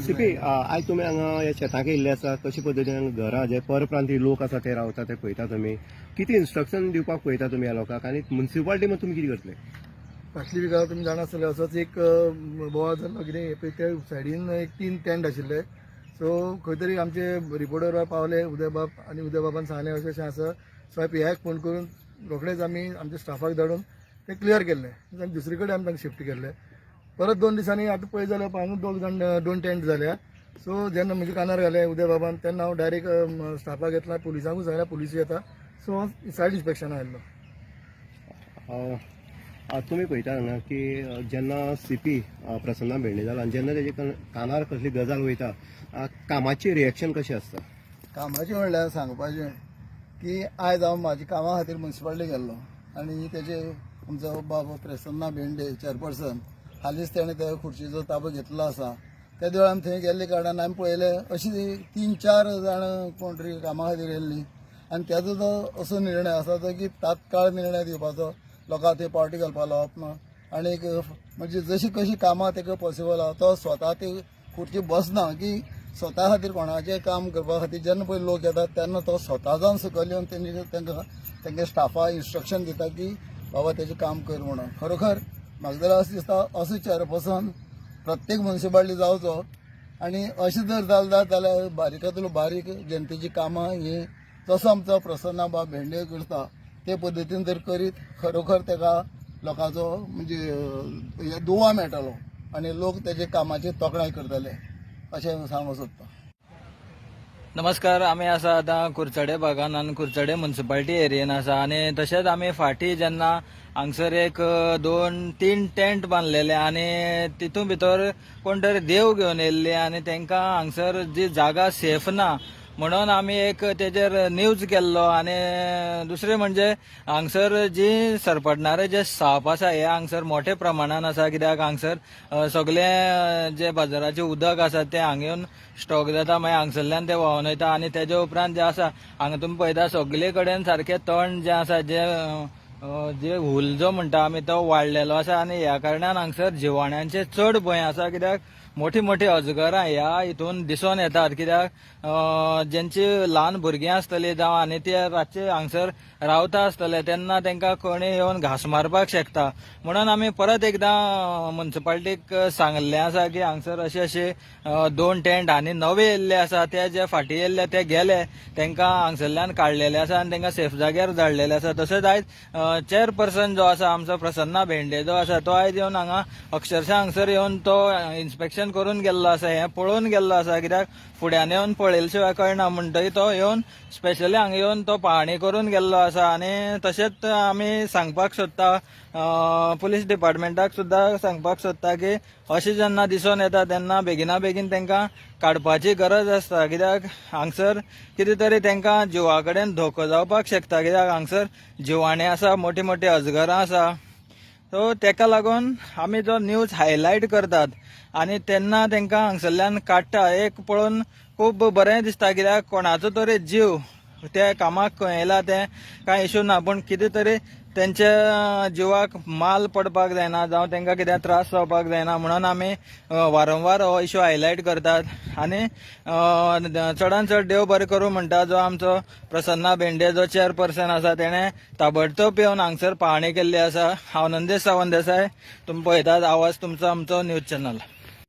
CP आयज तुमी हांगा ह्या शेतांक येयल्ले आसा कशे पद्दतीन घरां जे परप्रांतीय लोक आसा ते रावता ते पळयता तुमी कितें इन्स्ट्रक्शन दिवपाक पळयता तुमी ह्या लोकांक? आनी म्युन्सिपाल्टी मग तुमी कितें करतले? फाटली विका तुमी जाणा आसतले असोच एक बोवाळ जाल्लो कितें हे पळय त्या सायडीन एक तीन टेंट आशिल्ले. सो खंय तरी आमचे रिपोर्टर पावले उदय बाब आनी उदय बाबान सांगलें अशें अशें आसा. सो हांवें पियाक फोन करून रोखडेच आमी आमच्या स्टाफाक धाडून ते क्लियर केल्ले. आनी दुसरे कडेन आमी तांकां शिफ्ट केल्लें. परत दोन दिसांनी आतां पळय जाल्यार हांगा दोग जाण दोन टेंट जाल्या सो जेन्ना म्हजे कानार घाले उदय बाबान तेन्ना हांव डायरेक्ट स्टाफाक येतला पुलिसांकूच सांगल्या पुलीस येता सो हांव सायड इन्स्पेक्शना आयल्लो अ, अ, तुमी पळयता हांगा की जेन्ना सीपी प्रसन्ना भेंडे जाला जेन्ना तेजे कन- कानार कसली गजाल वयता कामाची रिएक्शन कशी आसता कामाचें म्हणल्यार सांगपाचें की आयज हांव म्हाज्या कामा खातीर म्युन्सिपाल्टी गेल्लो आनी तेजे आमचो बाबा प्रसन्ना भेंडे चेअरपर्सन हालींच ताणें त्या खुर्चीचो ताबो घेतलो आसा त्या वेळार आमी थंय गेल्ले कारणान आमी पळयलें अशी तीन चार जाण कोण तरी कामा खातीर येयल्लीं आनी त्याचो जो असो निर्णय आसा तो की तात्काळ निर्णय दिवपाचो लोकांक थंय पावटी घालपा लावप ना. आनीक म्हणजे जशी कशी कामां ताका पॉसिबल आहा तो स्वता ती खुर्ची बसना की स्वता खातीर कोणाचें काम करपा खातीर जेन्ना पळय लोक येतात तेन्ना तो स्वता जावन सकयल येवन तेंची तेंकां तांच्या स्टाफाक इन्स्ट्रक्शन दिता की बाबा तेजें काम कर म्हणून. खरोखर म्हाका जाल्यार अशें दिसता असो चार चेअरपर्सन प्रत्येक म्युन्सिपाल्टी जावचो. आनी अशें जर जालें जाल्यार बारीकांतलो बारीक जनतेची कामां ही जसो आमचो प्रसन्ना बाब भेंडे करता ते पद्दतीन जर करीत खरोखर ताका लोकांचो म्हणजे हे दुवा मेळटलो आनी लोक तेजे कामाची तोखणाय करतले. अशें सांगूंक सोदता नमस्कार आमी आसा आतां कुरचडे भागान आनी कुरचडे म्युन्सिपाल्टी एरियेन आसा आनी तशेंच आमी फाटीं जेन्ना हांगसर एक दोन तीन टेंट बांदलेले आनी तितून भितर कोण तरी देव घेवन येयल्ले आनी तांकां हांगसर जी जागा सेफ ना म्हणून आमी एक तेजेर न्यूज केल्लो आनी दुसरें म्हणजे हांगसर जी सरपडणारे जे साप आसा हे हांगसर मोठ्या प्रमाणान आसा कित्याक हांगसर अ, सगळे जे बाजाराचें उदक आसा तें हांगा येवन स्टॉक जाता मागीर हांगसरल्यान ते व्हांवन वयता आनी तेजे उपरांत जे आसा हांगा तुमी पळयता सगळे कडेन सारकें तण जें आसा जें जे हुल जो म्हणटा आमी तो वाडलेलो आसा आनी ह्या कारणान हांगसर जिवाण्यांचे चड भंय आसा कित्याक मोठी मोठी अजगरां ह्या हितून दिसून येतात कित्याक अ, जेंची ल्हान भुरगीं आसतलीं जावं आनी ते रातचे हांगसर रावता आसतले तेन्ना तांकां कोणी येवन घास मारपाक शकता. म्हणून आमी परत एकदां म्युन्सिपाल्टीक सांगल्लें आसा की हांगसर अशे अशे दोन टेंट आनी नवे येयल्ले आसा ते जे फाटीं येयल्ले ते गेले तांकां हांगसरल्यान काडलेले आसा आनी तांकां सेफ जाग्यार धाडलेले आसा तशेंच आयज चेअरपर्सन जो आसा आमचो प्रसन्ना भेंडे जो आसा तो आयज येवन हांगा अक्षरशः हांगसर येवन तो इन्स्पेक्शन करून गेल्लो आसा हें पळोवन गेल्लो आसा कित्याक फुड्यान येवन पळयले शिवाय कळना म्हणटकीर तो येवन स्पेशली हांगा येवन तो पाहणी करून गेल्लो आसा आनी तशेंच आमी सांगपाक सोदता पुलीस डिपार्टमेंटाक सुद्दां सांगपाक सोदता की अशें जेन्ना दिसून येता तेन्ना बेगिना बेगीन तांकां काडपाची गरज आसता. कित्याक हांगसर कितें तरी तांकां जिवा कडेन धोको जावपाक शकता. कित्याक हांगसर जिवाणी आसा मोठी मोठी अजगरां आसा. सो तेका लागून आमी जो न्यूज हायलायट करतात आनी तेन्ना तांकां हांगसरल्यान काडटा एक पळोवन खूब बरें दिसता कित्याक? कोणाचो तरी जीव त्या कामाक येयला ते कांय इशू ना. पूण कितें तरी तेंच्या जिवाक माल पडपाक जायना. जावं तांकां कितें त्रास जावपाक जायना. म्हणून आमी वारंवार हो इशू हायलायट करतात. आनी चडान चडांत चड देव बरें करूं म्हणटा जो आमचो प्रसन्ना भेंडे जो चेअरपर्सन आसा तेणें ताबडतोब येवन हांगसर पाहणी केल्ली आसा. हांव नंदेश सावंत देसाय. तुमी पळयतात आवाज तुमचो आमचो न्यूज चॅनल.